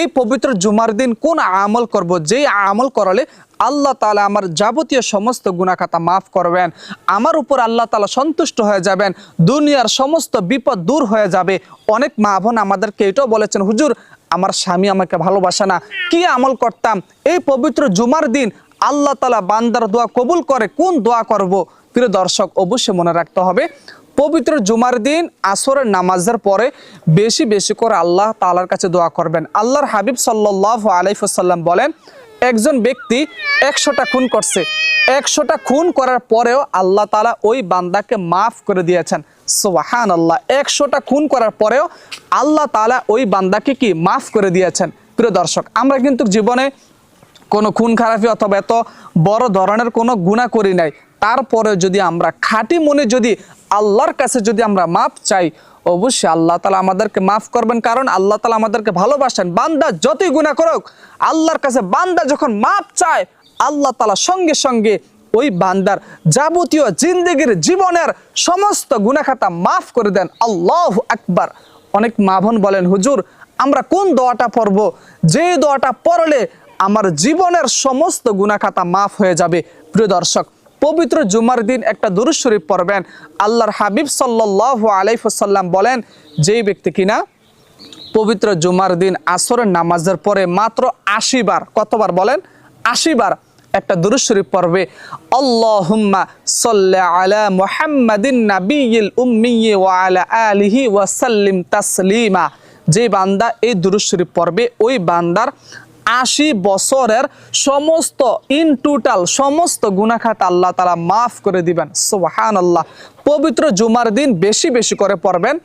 এই পবিত্র জুমার দিন কোন আমল করব? যেই আমল করলে আল্লাহ তালা আমার যাবতীয় সমস্ত গুণাখাতা মাফ করবেন। আমার উপর আল্লাহ তালা সন্তুষ্ট হয়ে যাবেন। দুনিয়ার সমস্ত বিপদ দূর হয়ে যাবে। অনেক মা বোন আমাদেরকে এটাও বলেছেন, হুজুর, আমার স্বামী আমাকে ভালোবাসে না। কি আমল করতাম? এই পবিত্র জুমার দিন আল্লাহ তালা বান্দার দোয়া কবুল করে কোন দোয়া করব? প্রিয় দর্শক, অবশ্যই মনে রাখতে হবে পবিত্র জুমার দিন আসরের নামাজের পরে বেশি বেশি করে আল্লাহ তালার কাছে দোয়া করবেন। আল্লাহর হাবিব সাল্লাহ আলাইফুসাল্লাম বলেন, একজন ব্যক্তি একশোটা খুন করছে। একশোটা খুন করার পরেও আল্লাহ তালা ওই বান্দাকে মাফ করে দিয়েছেন। সোহান আল্লাহ একশোটা খুন করার পরেও আল্লাহ তালা ওই বান্দাকে কি মাফ করে দিয়েছেন? প্রিয় দর্শক, আমরা কিন্তু জীবনে কোনো খুন খারাপি অথবা এত বড় ধরনের কোনো গুণা করি নাই। তারপরে যদি আমরা খাঁটি মনে যদি আল্লাহর কাছে যদি আমরা মাপ চাই, অবশ্যই আল্লাহ তালা আমাদেরকে মাফ করবেন। কারণ আল্লাহ তালা আমাদেরকে ভালোবাসেন। বান্দা যতই গুণা করুক, আল্লাহর কাছে বান্দা যখন মাপ চায়, আল্লাহ তালা সঙ্গে সঙ্গে ওই বান্দার যাবতীয় জিন্দগির জীবনের সমস্ত গুণাখাতা মাফ করে দেন। আল্লাহ আকবার। অনেক মা বোন বলেন, হুজুর, আমরা কোন দোয়াটা পড়ব? যে দোয়াটা পড়লে আমার জীবনের সমস্ত গুণাখাতা মাফ হয়ে যাবে। প্রিয় দর্শক পবিত্র জুমার দিন একটা দুরুদ শরীফ পড়বেন। আল্লাহর হাবিব সাল্লাহ আলাইসাল্লাম বলেন, যেই ব্যক্তি কিনা পবিত্র জুমার দিন আসরের নামাজের পরে মাত্র আশি বার, কতবার বলেন? আশি বার একটা দুরুদ শরীফ পড়বে। আল্লাহুম্মা সাল্লি আলা মুহাম্মাদিন নাবিয়িল উম্মি ওয়া আলা আলিহি ওয়া সাল্লিম তাসলিমা। যে বান্দা এই দুরুদ শরীফ পড়বে, ওই বান্দার আশি বছরের সমস্ত ইন টোটাল সমস্ত গুনাখাত আল্লাহ তালা মাফ করে দিবেন। সুবাহান আল্লাহ পবিত্র জুমার দিন বেশি বেশি করে পড়বেন।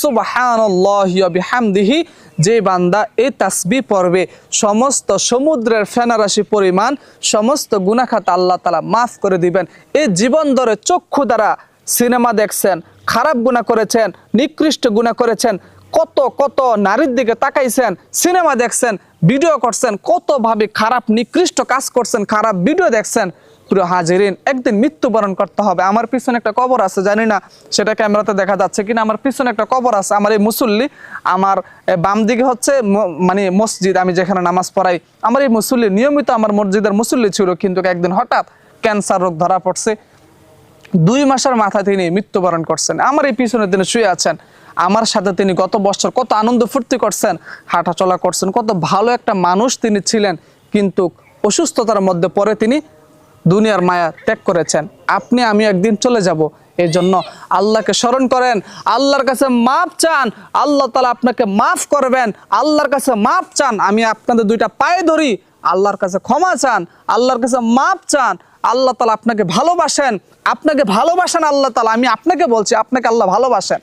সুবাহানল্লাহামদিহি যে বান্দা এই তাসবি পড়বে, সমস্ত সমুদ্রের ফেনারাশি পরিমাণ, সমস্ত গুনাখাত আল্লাহ তালা মাফ করে দিবেন। এই জীবন ধরে চক্ষু দ্বারা সিনেমা দেখছেন, খারাপ গুণা করেছেন, নিকৃষ্ট গুণা করেছেন কত কত নারীর দিকে তাকাইছেন, সিনেমা দেখছেন, ভিডিও করছেন কতভাবে খারাপ, নিকৃষ্ট কাজ করছেন, খারাপ ভিডিও দেখছেন। প্রিয় হাজিরিন, একদিন মৃত্যুবরণ করতে হবে। আমার পিছনে একটা কবর আছে, জানি না, সেটা ক্যামেরাতে দেখা যাচ্ছে কিনা। আমার পিছনে একটা কবর আছে, আমার এই মুসল্লি, আমার বাম দিকে হচ্ছে মানে মসজিদ, আমি যেখানে নামাজ পড়াই। আমার এই মুসল্লি, নিয়মিত আমার মসজিদের মুসল্লি ছিল, কিন্তু একদিন হঠাৎ ক্যান্সার রোগ ধরা পড়ছে। দুই মাসের মাথা তিনি মৃত্যুবরণ করছেন। আমার এই পিছনে তিনি শুয়ে আছেন। আমার সাথে তিনি গত বছর, কত আনন্দ ফুর্তি করছেন হাঁটা চলা করছেন, কত ভালো একটা মানুষ তিনি ছিলেন, কিন্তু অসুস্থতার মধ্যে পরে তিনি দুনিয়ার মায়া ত্যাগ করেছেন। আপনি, আমি একদিন চলে যাব। এই জন্য আল্লাহকে স্মরণ করেন। আল্লাহর কাছে মাপ চান। আল্লাহ তালা আপনাকে মাফ করবেন। আল্লাহর কাছে মাপ চান। আমি আপনাদের দুইটা পায়ে ধরি। আল্লাহর কাছে ক্ষমা চান, আল্লাহর কাছে মাপ চান, আল্লাহ তালা আপনাকে ভালোবাসেন আপনাকে ভালোবাসেন আল্লাহ তালা আমি আপনাকে বলছি, আপনাকে আল্লাহ ভালোবাসেন।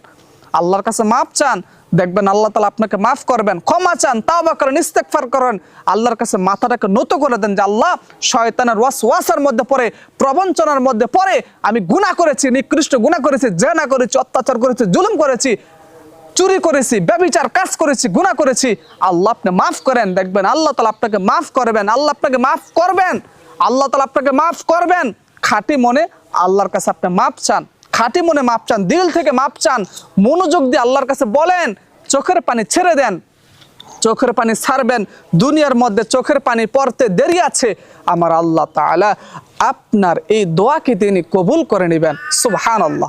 আল্লাহর কাছে মাপ চান, দেখবেন আল্লাহ তালা আপনাকে মাফ করবেন, ক্ষমা চান তাও তাওবা করেন ইস্তেকফার করেন। আল্লাহর কাছে মাথাটাকে নত করে দেন যে আল্লাহ শয়তানের ওয়াস ওয়াসার মধ্যে পড়ে, প্রবঞ্চনার মধ্যে পড়ে, আমি গুনাহ করেছি, নিকৃষ্ট গুনাহ করেছি, জেনা করেছি, অত্যাচার করেছি, জুলুম করেছি চুরি করেছি, ব্যবিচার কাজ করেছি, গুনাহ করেছি। আল্লাহ আপনি মাফ করেন, দেখবেন আল্লাহ তালা আপনাকে মাফ করবেন, আল্লাহ আপনাকে মাফ করবেন, আল্লাহ তালা আপনাকে মাফ করবেন। খাঁটি মনে আল্লাহর কাছে আপনি মাপ চান, খাঁটি মনে মাপ চান, দিল থেকে মাপ চান, মনোযোগ দিয়ে আল্লাহর কাছে বলেন, চোখের পানি ছেড়ে দেন, চোখের পানি ছাড়বেন, দুনিয়ার মধ্যে চোখের পানি পড়তে দেরি আছে, আমার আল্লাহ তাআলা আপনার এই দোয়াকে তিনি কবুল করে নেবেন সুবহান আল্লাহ